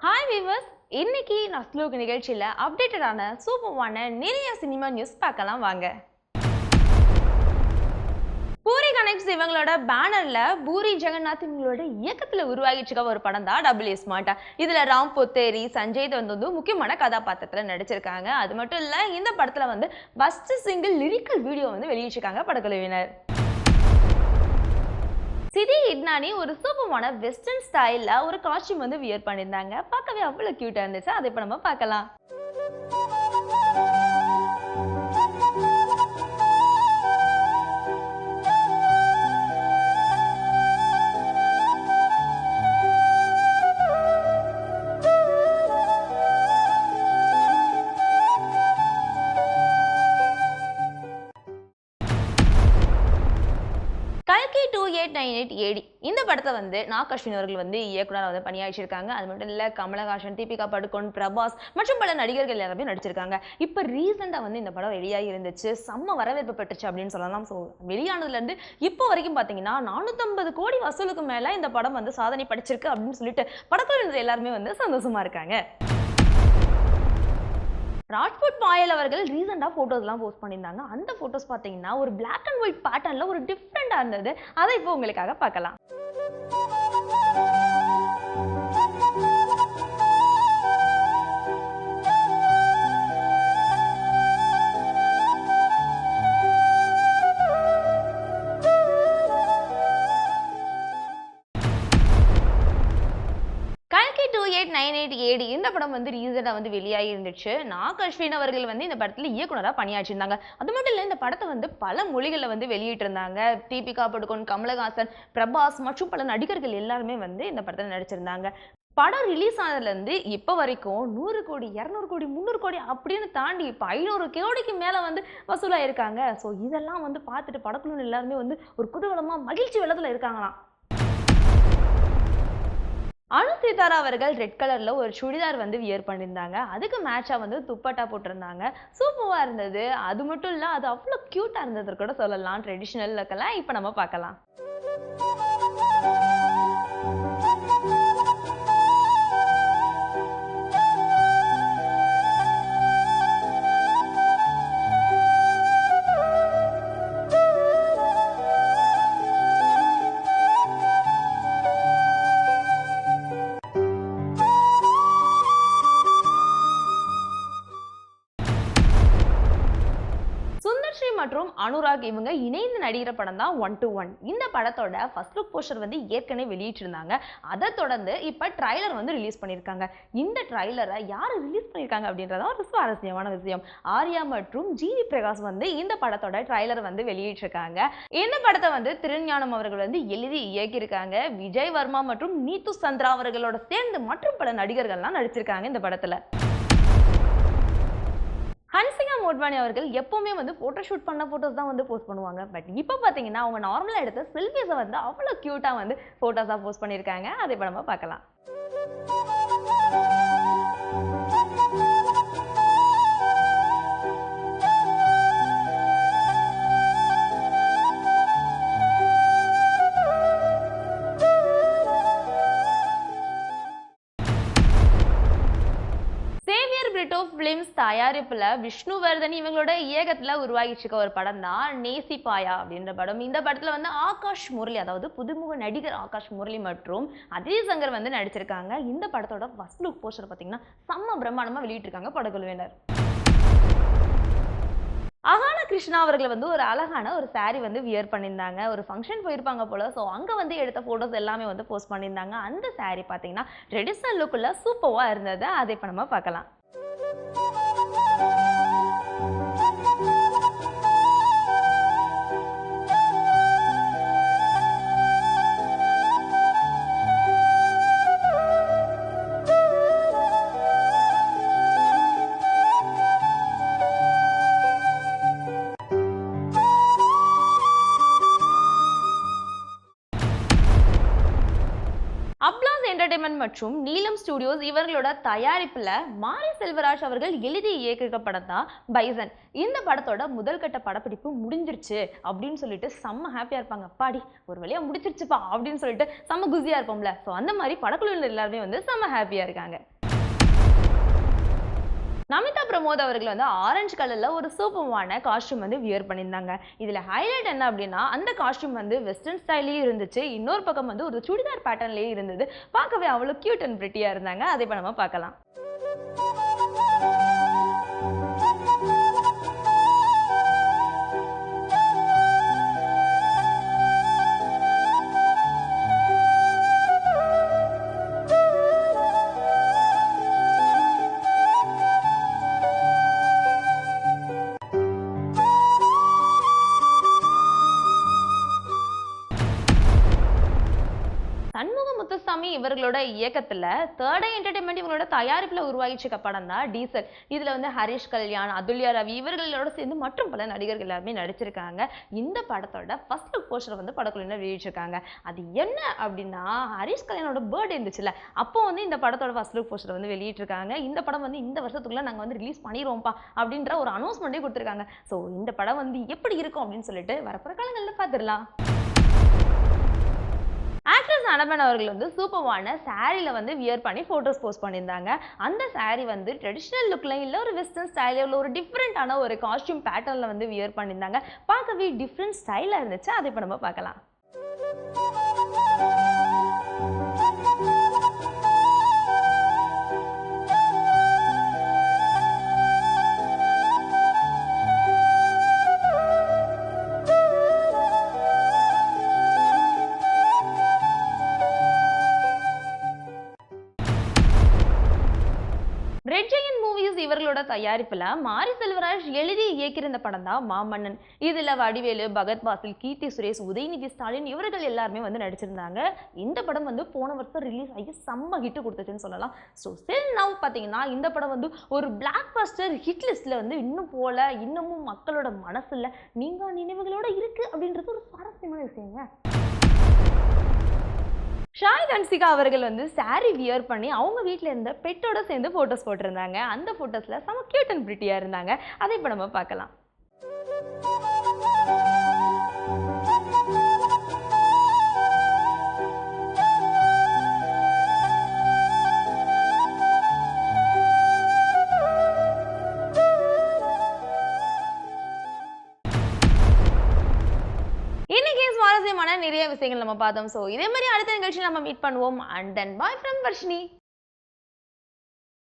Hi viewers இன்னைக்கு நான் ஸ்லோக் நிகழ்ச்சியில் அப்டேட்டடான சூப்பர்வான நிறைய சினிமா நியூஸ் பார்க்கலாம் வாங்க. பூரி கனெக்ட்ஸ் இவங்களோட பேனர்ல பூரி ஜெகநாத் இவங்களோட இயக்கத்துல உருவாகிட்டு இருக்க ஒரு படம் தான் டபுள் ஸ்மார்ட் இதுல ராம் பொத்தேரி சஞ்சய் தத் வந்து முக்கியமான கதாபாத்திரத்துல நடிச்சிருக்காங்க. அது மட்டும் இல்ல இந்த படத்துல வந்து ஃபர்ஸ்ட் சிங்கிள் லிரிக்கல் வீடியோ வந்து வெளியிட்டிருக்காங்க படக்குழுவினர். சிதி இட்னானி ஒரு சூப்பமான வெஸ்டர்ன் ஸ்டைலில் ஒரு காஸ்டியூம் வந்து வியர் பண்ணியிருந்தாங்க. பார்க்கவே அவ்வளோ க்யூட்டாக இருந்துச்சு. அதை இப்போ நம்ம பார்க்கலாம். Nine eight AD. இந்த படத்தை வந்து நாக் அஸ்வின் அவர்கள் வந்து இயக்குனர் வந்து பணியாற்றிருக்காங்க அது மட்டும் இல்லை கமலஹாசன் தீபிகா படுகோன் பிரபாஸ் மற்றும் பல நடிகர்கள் எல்லாருமே நடிச்சிருக்காங்க. இப்போ ரீசெண்டாக வந்து இந்த படம் வெளியாகி இருந்துச்சு. செம்ம வரவேற்பு பெற்றுச்சு அப்படின்னு சொல்லலாம். ஸோ வெளியானதுலேருந்து இப்போ வரைக்கும் பார்த்தீங்கன்னா நானூற்றம்பது கோடி வசூலுக்கு மேலே இந்த படம் வந்து சாதனை படிச்சிருக்கு அப்படின்னு சொல்லிட்டு படக்குழு எல்லாருமே வந்து சந்தோஷமாக இருக்காங்க. ராஜ்புட் பாயல் அவர்கள் ரீசெண்டாக ஃபோட்டோஸ்லாம் போஸ்ட் பண்ணியிருந்தாங்க. அந்த ஃபோட்டோஸ் பார்த்தீங்கன்னா ஒரு பிளாக் அண்ட் ஒயிட் பேட்டர்னில் ஒரு டிஃப்ரெண்ட்டாக இருந்தது. அதை இப்போ உங்களுக்காக பார்க்கலாம். எயிட் நைன் எயிட் ஏடி இந்த படம் வந்து ரீசெண்டாக வந்து வெளியாகி இருந்துச்சு. நாக் அஸ்வின் அவர்கள் வந்து இந்த படத்தில் இயக்குனராக பணியாற்றிருந்தாங்க அது மட்டும் இல்லை இந்த படத்தை வந்து பல மொழிகளில் வந்து வெளியிட்டிருந்தாங்க. தீபிகா படுகோன் கமலஹாசன் பிரபாஸ் மற்றும் பல நடிகர்கள் எல்லாருமே வந்து இந்த படத்தில் நடிச்சிருந்தாங்க. படம் ரிலீஸ் ஆனதுலேருந்து இப்போ வரைக்கும் நூறு கோடி இரநூறு கோடி முந்நூறு கோடி அப்படின்னு தாண்டி இப்போ ஐநூறு கோடிக்கு மேலே வந்து வசூலாயிருக்காங்க. ஸோ இதெல்லாம் வந்து பார்த்துட்டு படக்குழு எல்லாருமே வந்து ஒரு குதூகலமாக மகிழ்ச்சி வெள்ளத்தில் இருக்காங்களாம். அனு சீதாரா அவர்கள் ரெட் கலரில் ஒரு சுடிதார் வந்து வியர் பண்ணியிருந்தாங்க. அதுக்கு மேட்சாக வந்து துப்பட்டா போட்டிருந்தாங்க. சூப்பராக இருந்தது. அது மட்டும் இல்லை அது அவ்வளோ க்யூட்டாக இருந்தது கூட சொல்லலாம். ட்ரெடிஷ்னல் லுக்கெல்லாம் இப்போ நம்ம பார்க்கலாம். அனுராக் இவங்க இணைந்து நடிகிற படம் தான் ஒன் டு ஒன் இந்த படத்தோட ஃபர்ஸ்ட் லுக் போஸ்டர் வந்து ஏற்கனவே வெளியிட்டிருந்தாங்க. அதை தொடர்ந்து இப்போ ட்ரைலர் வந்து ரிலீஸ் பண்ணியிருக்காங்க. இந்த ட்ரைலரை யார் ரிலீஸ் பண்ணியிருக்காங்க அப்படின்றதான் ஒரு சுவாரஸ்யமான விஷயம். ஆர்யா மற்றும் ஜிவி பிரகாஷ் வந்து இந்த படத்தோட ட்ரைலர் வந்து வெளியிட்டிருக்காங்க. இந்த படத்தை வந்து திருஞானம் அவர்கள் வந்து எழுதி இயக்கியிருக்காங்க. விஜய் வர்மா மற்றும் நீத்து சந்திரா அவர்களோட சேர்ந்து மற்றும் பல நடிகர்கள்லாம் நடிச்சிருக்காங்க இந்த படத்தில். ஹன்சிகா மோட்வானி அவர்கள் எப்பவுமே வந்து ஃபோட்டோ ஷூட் பண்ண ஃபோட்டோஸ் தான் வந்து போஸ்ட் பண்ணுவாங்க. பட் இப்போ பார்த்தீங்கன்னா அவங்க நார்மலாக எடுத்த செல்ஃபிஸை வந்து அவ்வளோ க்யூட்டாக வந்து ஃபோட்டோஸாக போஸ்ட் பண்ணியிருக்காங்க. அதை இப்போ நம்ம பார்க்கலாம். தயாரிப்பில் விஷ்ணுவர்தன் இவங்களோட இயக்கத்துல உருவாகிச்சிருக்க ஒரு படம் தான் நேசி பாயா அப்படின்ற படம். இந்த படத்தில் வந்து ஆகாஷ் முரளி அதாவது புதுமுக நடிகர் ஆகாஷ் முரளி மற்றும் அஜய் சங்கர் வந்து நடிச்சிருக்காங்க. இந்த படத்தோட ஃபர்ஸ்ட் லுக் போஸ்டர் பார்த்தீங்கன்னா செம்ம பிரம்மாண்டமாக வெளியிட்டிருக்காங்க படக்குழுவினர். அகான கிருஷ்ணா அவர்கள் வந்து ஒரு அழகான ஒரு saree வந்து வியர் பண்ணியிருந்தாங்க. ஒரு ஃபங்க்ஷன் போயிருப்பாங்க போல. ஸோ அங்கே வந்து எடுத்த ஃபோட்டோஸ் எல்லாமே வந்து போஸ்ட் பண்ணியிருந்தாங்க. அந்த saree பார்த்தீங்கன்னா ட்ரெடிஷ்னல் லுக்கில் சூப்பராக இருந்தது. அதை இப்போ நம்ம பார்க்கலாம். அப்லாஸ் மற்றும் நீலம் ஸ்டுடியோஸ் இவர்களோட தயாரிப்புல மாரி செல்வராஜ் அவர்கள் எழுதி இயக்கிற படம் தான் பைசன். இந்த படத்தோட முதல் கட்ட படப்பிடிப்பு முடிஞ்சிருச்சு அப்படின்னு சொல்லிட்டு செம்ம ஹாப்பியா இருப்பாங்க. பாடி ஒரு வழியா முடிச்சிருச்சுப்பா அப்படின்னு சொல்லிட்டு செம்ம குசியா இருப்போம்ல. ஸோ அந்த மாதிரி படக்குழுவினர் எல்லாருமே வந்து செம்ம ஹாப்பியா இருக்காங்க. நமிதா பிரமோத் அவர்கள் வந்து ஆரஞ்சு கலர்ல ஒரு சூப்பமான காஸ்டியூம் வந்து வியர் பண்ணியிருந்தாங்க. இதுல ஹைலைட் என்ன அப்படின்னா அந்த காஸ்டியூம் வந்து வெஸ்டர்ன் ஸ்டைலையும் இருந்துச்சு. இன்னொரு பக்கம் வந்து ஒரு சுடிதார் பேட்டர்ன்லயே இருந்தது. பார்க்கவே அவ்வளோ கியூட் அண்ட் பிரிட்டியா இருந்தாங்க. அதை இப்போ நம்ம பார்க்கலாம். இவர்களோட இயக்கத்துல தேர்ட் ஐ என்டர்டைன்மெண்ட் இவங்களோட தயாரிப்புல உருவாகிச்சிருக்க படம் தான் டீசல் இதுல வந்து ஹரிஷ் கல்யாண் அதுல்யா ரவி இவர்களோட சேர்ந்து மற்றும் பல நடிகர்கள் எல்லாருமே நடிச்சிருக்காங்க. இந்த படத்தோட ஃபர்ஸ்ட் லுக் போஸ்டர் வந்து படக்குழுவினர் வெளியிட்டிருக்காங்க. அது என்ன அப்படின்னா ஹரிஷ் கல்யாணோட பேர்டே இருந்துச்சுல்ல அப்போ வந்து இந்த படத்தோட ஃபர்ஸ்ட் லுக் போஸ்டர் வந்து வெளியிட்டிருக்காங்க. இந்த படம் வந்து இந்த வருஷத்துக்குள்ள நாங்க வந்து ரிலீஸ் பண்ணிடுவோம்ப்பா அப்படின்ற ஒரு அனௌன்ஸ்மெண்ட்டே கொடுத்துருக்காங்க. ஸோ இந்த படம் வந்து எப்படி இருக்கும் அப்படின்னு சொல்லிட்டு வரப்போற காலங்களில் பார்த்துடலாம். ஆக்ட்ரஸ் அனபன் அவர்கள் வந்து சூப்பர்வான சாரியில் வந்து வியர் பண்ணி ஃபோட்டோஸ் போஸ்ட் பண்ணியிருந்தாங்க. அந்த saree வந்து ட்ரெடிஷ்னல் லுக்கில் இல்லை ஒரு வெஸ்டர்ன் ஸ்டைலில் உள்ள ஒரு டிஃப்ரெண்ட்டான ஒரு காஸ்டியூம் பேட்டர்னில் வந்து வியர் பண்ணியிருந்தாங்க. பார்க்கவே டிஃப்ரெண்ட் ஸ்டைலாக இருந்துச்சு. அதை இப்போ நம்ம பார்க்கலாம். தயாரிப்புல மாரி செல்வராஜ் எழுதி இயக்கியிருந்த படம் தான் மாமன்னன். இதுல வடிவேலு பகத் பாசில் கீர்த்தி சுரேஷ் உதயநிதி ஸ்டாலின் இவர்கள் எல்லாருமே வந்து நடிச்சிருந்தாங்க. இந்த படம் வந்து போன வருஷம் ரிலீஸ் ஆகி செம்ம ஹிட் கொடுத்துச்சுன்னு சொல்லலாம். ஸோ ஸ்டில் நவ் பார்த்தீங்கன்னா இந்த படம் வந்து ஒரு பிளாக் பஸ்டர் ஹிட் லிஸ்ட்ல வந்து இன்னும் போல இன்னமும் மக்களோட மனசுல நீங்க நினைவுகளோட இருக்கு அப்படின்றது ஒரு சுவாரஸ்யமான விஷயங்க. ஷாய் அன்சிகா அவர்கள் வந்து saree வியர் பண்ணி அவங்க வீட்டில் இருந்த பெட்டோட சேர்ந்து ஃபோட்டோஸ் போட்டிருந்தாங்க. அந்த ஃபோட்டோஸில் செம கியூட் அண்ட் பிரிட்டியாக இருந்தாங்க. அதை இப்போ நம்ம பார்க்கலாம். நிறைய விஷயங்கள் நம்ம பார்த்தோம். ஸோ இதே மாதிரி அடுத்த நிகழ்ச்சி நம்ம மீட் பண்ணுவோம். And then bye from Varshini